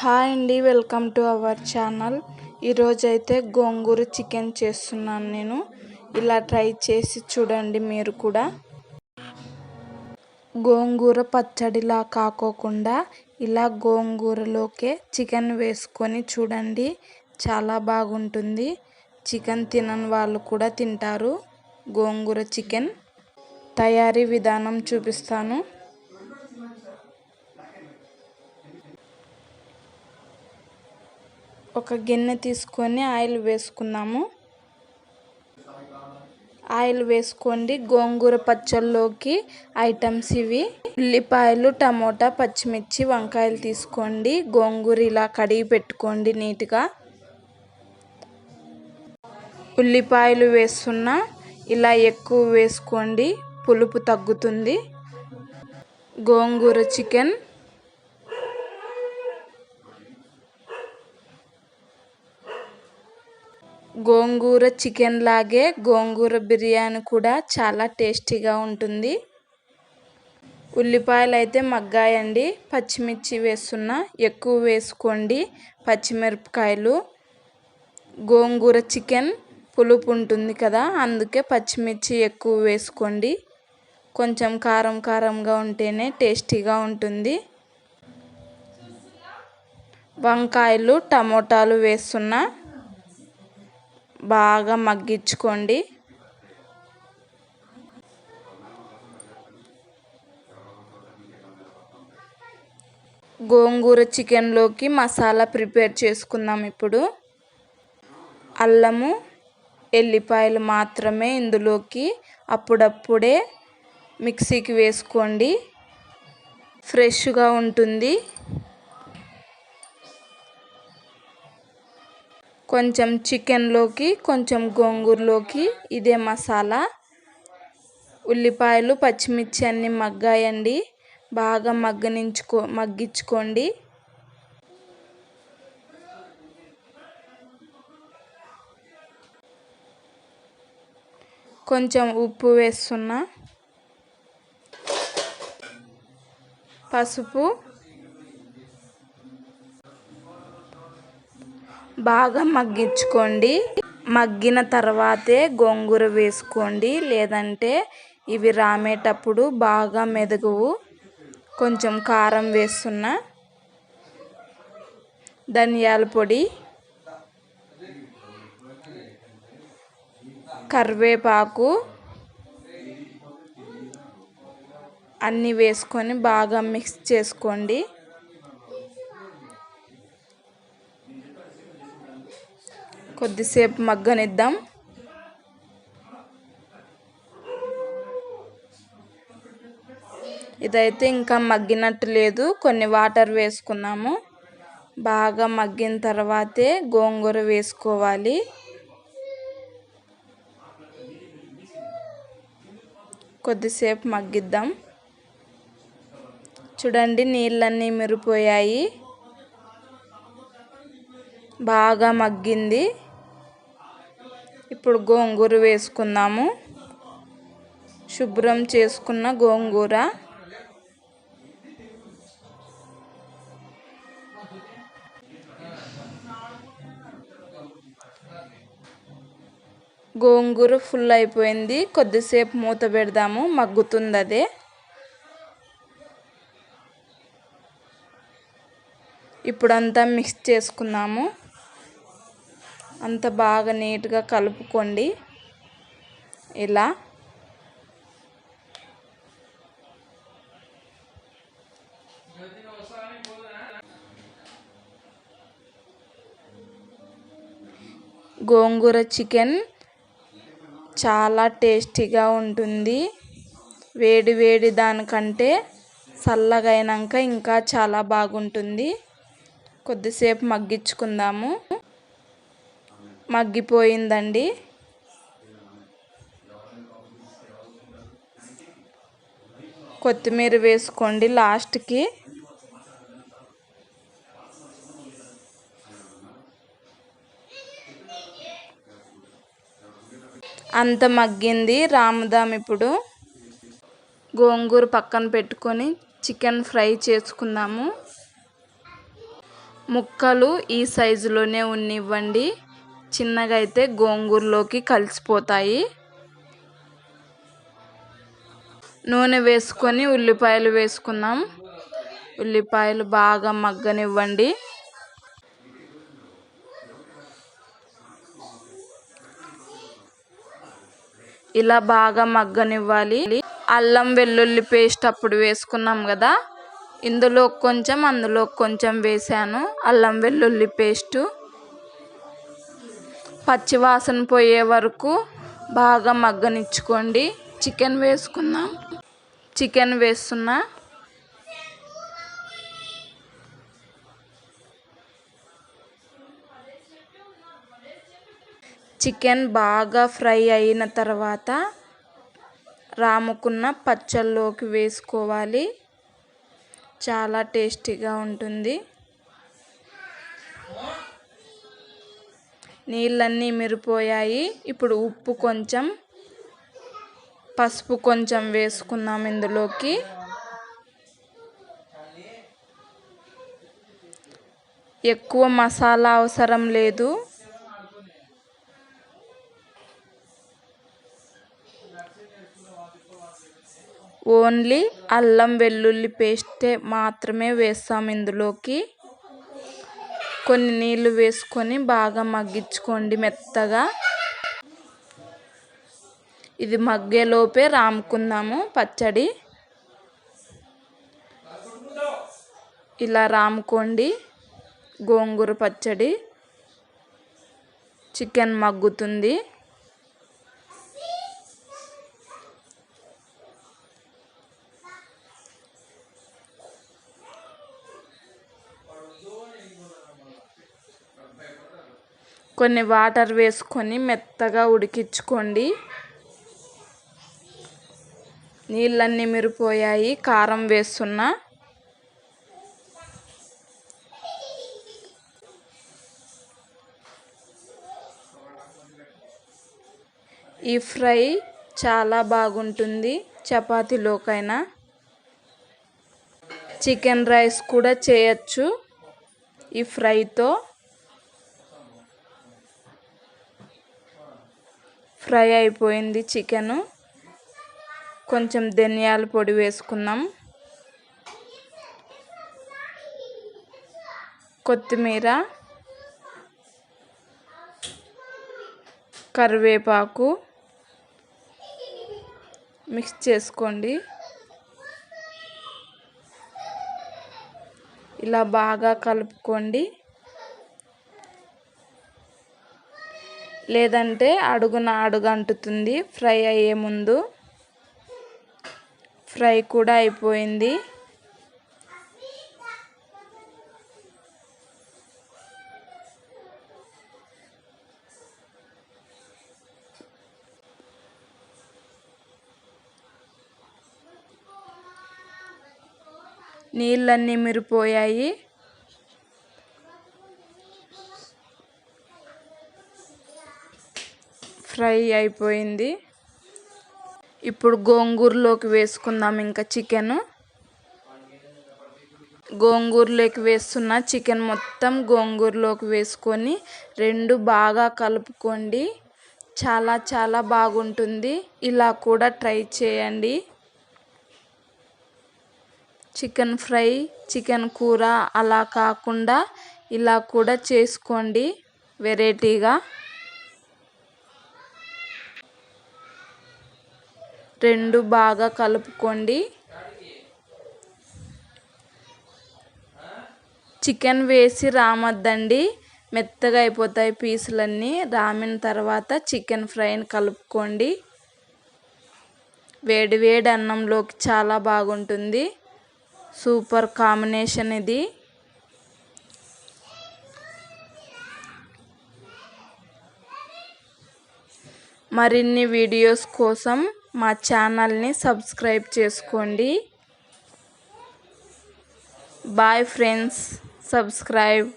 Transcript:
Hi అండి welcome to our channel. ఈరోజైతే గోంగూర chicken చేస్తున్నాను నేను. ఇలా ట్రై చేసి చూడండి మీరు కూడా. గోంగూర పచ్చడిలా కాకోకుండా ఇలా గోంగూరలోకే చికెన్ వేసుకొని చూడండి. చాలా బాగుంటుంది. చికెన్ తినని వాళ్ళు కూడా తింటారు. గోంగూర చికెన్ తయారీ విధానం చూపిస్తాను. ఒక గిన్నె తీసుకొని ఆయిల్ వేసుకుందాము. ఆయిల్ వేసుకోండి. గోంగూర పచ్చళ్ళలోకి ఐటమ్స్ ఇవి. ఉల్లిపాయలు టమోటా పచ్చిమిర్చి వంకాయలు తీసుకోండి. గోంగూర ఇలా కడిగి పెట్టుకోండి నీట్గా. ఉల్లిపాయలు వేస్తున్నా ఇలా ఎక్కువ వేసుకోండి. పులుపు తగ్గుతుంది. గోంగూర చికెన్ గోంగూర చికెన్ లాగే గోంగూర బిర్యానీ కూడా చాలా టేస్టీగా ఉంటుంది. ఉల్లిపాయలు అయితే మగ్గాయండి. పచ్చిమిర్చి వేస్తున్నా ఎక్కువ వేసుకోండి. పచ్చిమిరపకాయలు. గోంగూర చికెన్ పులుపు ఉంటుంది కదా అందుకే పచ్చిమిర్చి ఎక్కువ వేసుకోండి. కొంచెం కారం కారంగా ఉంటేనే టేస్టీగా ఉంటుంది. వంకాయలు టమోటాలు వేస్తున్నా బాగా మగ్గించుకోండి. గోంగూర చికెన్లోకి మసాలా ప్రిపేర్ చేసుకుందాం ఇప్పుడు. అల్లము ఎల్లిపాయలు మాత్రమే ఇందులోకి అప్పుడప్పుడే మిక్సీకి వేసుకోండి. ఫ్రెష్గా ఉంటుంది. కొంచెం చికెన్లోకి కొంచెం గోంగూరలోకి ఇదే మసాలా. ఉల్లిపాయలు పచ్చిమిర్చి అన్నీ మగ్గాయండి. బాగా మగ్గనించుకో మగ్గించుకోండి కొంచెం ఉప్పు వేస్తున్నా. పసుపు. బాగా మగ్గించుకోండి. మగ్గిన తర్వాతే గోంగూర వేసుకోండి. లేదంటే ఇవి రామేటప్పుడు బాగా మెదగవు. కొంచెం కారం వేస్తున్నా ధనియాల పొడి కరివేపాకు అన్నీ వేసుకొని బాగా మిక్స్ చేసుకోండి. కొద్దిసేపు మగ్గనిద్దాం. ఇదైతే ఇంకా మగ్గినట్టు లేదు. కొన్ని వాటర్ వేసుకున్నాము. బాగా మగ్గిన తర్వాతే గోంగూర వేసుకోవాలి. కొద్దిసేపు మగ్గిద్దాం. చూడండి నీళ్ళన్నీ మిరిపోయాయి. బాగా మగ్గింది. ఇప్పుడు గోంగూర వేసుకుందాము. శుభ్రం చేసుకున్న గోంగూర. గోంగూర ఫుల్ అయిపోయింది. కొద్దిసేపు మూత పెడదాము. మగ్గుతుంది అదే ఇప్పుడంతా మిక్స్ చేసుకుందాము. అంత బాగా నీట్గా కలుపుకోండి. ఇలా. గోంగూర చికెన్ చాలా టేస్టీగా ఉంటుంది. వేడి వేడి దానికంటే చల్లగైనాక ఇంకా చాలా బాగుంటుంది. కొద్దిసేపు మగ్గించుకుందాము. మగ్గిపోయిందండి. కొత్తిమీర వేసుకోండి లాస్ట్కి. అంత మగ్గింది రామదామ్ ఇప్పుడు. గోంగూర పక్కన పెట్టుకొని చికెన్ ఫ్రై చేసుకుందాము. ముక్కలు ఈ సైజులోనే ఉన్నివ్వండి. చిన్నగా అయితే గోంగూరలోకి కలిసిపోతాయి. నూనె వేసుకొని ఉల్లిపాయలు వేసుకుందాం. ఉల్లిపాయలు బాగా మగ్గనివ్వండి. ఇలా బాగా మగ్గనివ్వాలి. అల్లం వెల్లుల్లి పేస్ట్ అప్పుడు వేసుకున్నాం కదా. ఇందులో కొంచెం అందులో కొంచెం వేసాను అల్లం వెల్లుల్లి పేస్టు. పచ్చివాసన పోయే వరకు బాగా మగ్గనిచ్చుకోండి. చికెన్ వేసుకుందాం. చికెన్ వేస్తున్నా చికెన్ బాగా ఫ్రై అయిన తర్వాత రాముకున్న పచ్చళ్ళలోకి వేసుకోవాలి. చాలా టేస్టీగా ఉంటుంది. నీళ్ళన్నీ మిరిపోయాయి. ఇప్పుడు ఉప్పు కొంచెం పసుపు కొంచెం వేసుకున్నాం ఇందులోకి. ఎక్కువ మసాలా అవసరం లేదు. ఓన్లీ అల్లం వెల్లుల్లి పేస్టే మాత్రమే వేస్తాం ఇందులోకి. కొన్ని నీళ్ళు వేసుకొని బాగా మగ్గించుకోండి మెత్తగా. ఇది మగ్గేలోపే రాముకుందాము పచ్చడి. ఇలా రాముకోండి గోంగూర పచ్చడి. చికెన్ మగ్గుతుంది. కొన్ని వాటర్ వేసుకొని మెత్తగా ఉడికించుకోండి. నీళ్ళన్నీ మిరిపోయాయి కారం వేస్తున్నా. ఈ ఫ్రై చాలా బాగుంటుంది చపాతీలోకైనా. చికెన్ రైస్ కూడా చేయొచ్చు ఈ ఫ్రైతో. ఫ్రై అయిపోయింది చికెను. కొంచెం ధనియాల పొడి వేసుకుందాం. కొత్తిమీర. కరివేపాకు. మిక్స్ చేసుకోండి. ఇలా బాగా కలుపుకోండి. లేదంటే అడుగున అడుగు అంటుతుంది. ఫ్రై అయ్యే ముందు ఫ్రై కూడా అయిపోయింది. నీళ్ళన్నీ మిరిపోయాయి. ఫ్రై అయిపోయింది. ఇప్పుడు గోంగూరలోకి వేసుకుందాం ఇంకా చికెన్. గోంగూరలోకి వేస్తున్న చికెన్ మొత్తం గోంగూరలోకి వేసుకొని రెండు బాగా కలుపుకోండి. చాలా చాలా బాగుంటుంది. ఇలా కూడా ట్రై చేయండి. చికెన్ ఫ్రై చికెన్ కూర అలా కాకుండా ఇలా కూడా చేసుకోండి వెరైటీగా. రెండు బాగా కలుపుకోండి. చికెన్ వేసి రామద్దండి. మెత్తగా అయిపోతాయి పీసులన్నీ. రామిన తర్వాత చికెన్ ఫ్రైని కలుపుకోండి. వేడి వేడి అన్నంలోకి చాలా బాగుంటుంది. సూపర్ కాంబినేషన్ ఇది. మరిన్ని వీడియోస్ కోసం మా ఛానల్ని సబ్స్క్రైబ్ చేసుకోండి. Bye friends subscribe.